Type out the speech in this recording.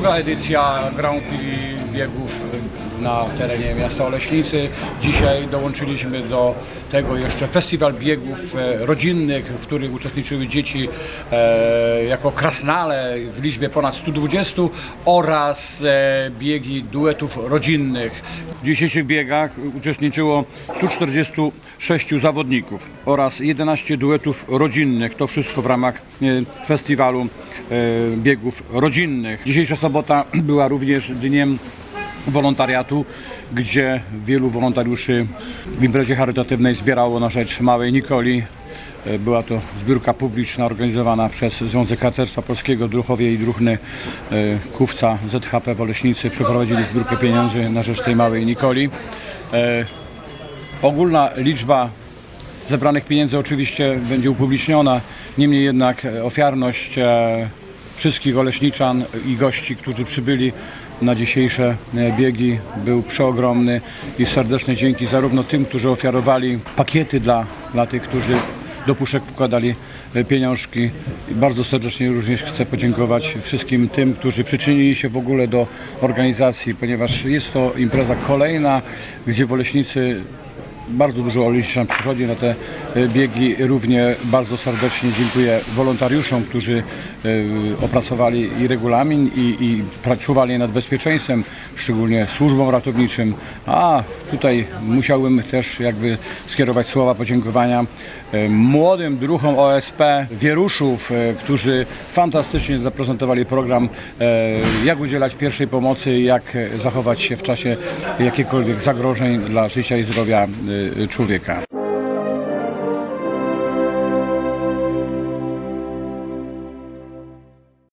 Druga edycja Grand Prix biegów na terenie miasta Oleśnicy. Dzisiaj dołączyliśmy do tego jeszcze festiwal biegów e, rodzinnych, w których uczestniczyły dzieci e, jako krasnale w liczbie ponad 120 oraz e, biegi duetów rodzinnych. W dzisiejszych biegach uczestniczyło 146 zawodników oraz 11 duetów rodzinnych. To wszystko w ramach festiwalu biegów rodzinnych. Dzisiejsza sobota była również dniem wolontariatu, gdzie wielu wolontariuszy w imprezie charytatywnej zbierało na rzecz małej Nikoli. E, Była to zbiórka publiczna organizowana przez Związek Harcerstwa Polskiego Druchowie i Druchny e, Kówca ZHP w Oleśnicy. Przeprowadzili zbiórkę pieniędzy na rzecz tej małej Nikoli. E, Ogólna liczba zebranych pieniędzy oczywiście będzie upubliczniona, niemniej jednak ofiarność wszystkich oleśniczan i gości, którzy przybyli na dzisiejsze e, biegi był przeogromny i serdeczne dzięki zarówno tym, którzy ofiarowali pakiety dla, dla tych, którzy do puszek wkładali e, pieniążki. Bardzo serdecznie również chcę podziękować wszystkim tym, którzy przyczynili się w ogóle do organizacji, ponieważ jest to impreza kolejna, gdzie w Oleśnicy bardzo dużo Oleśniczan przychodzi na te e, biegi. Równie bardzo serdecznie dziękuję wolontariuszom, którzy e, opracowali i regulamin i, i czuwali nad bezpieczeństwem, szczególnie służbom ratowniczym. A tutaj musiałbym też jakby skierować słowa podziękowania e, młodym druhom OSP Wieruszów, którzy fantastycznie zaprezentowali program, jak udzielać pierwszej pomocy, jak zachować się w czasie jakichkolwiek zagrożeń dla życia i zdrowia Y, człowieka.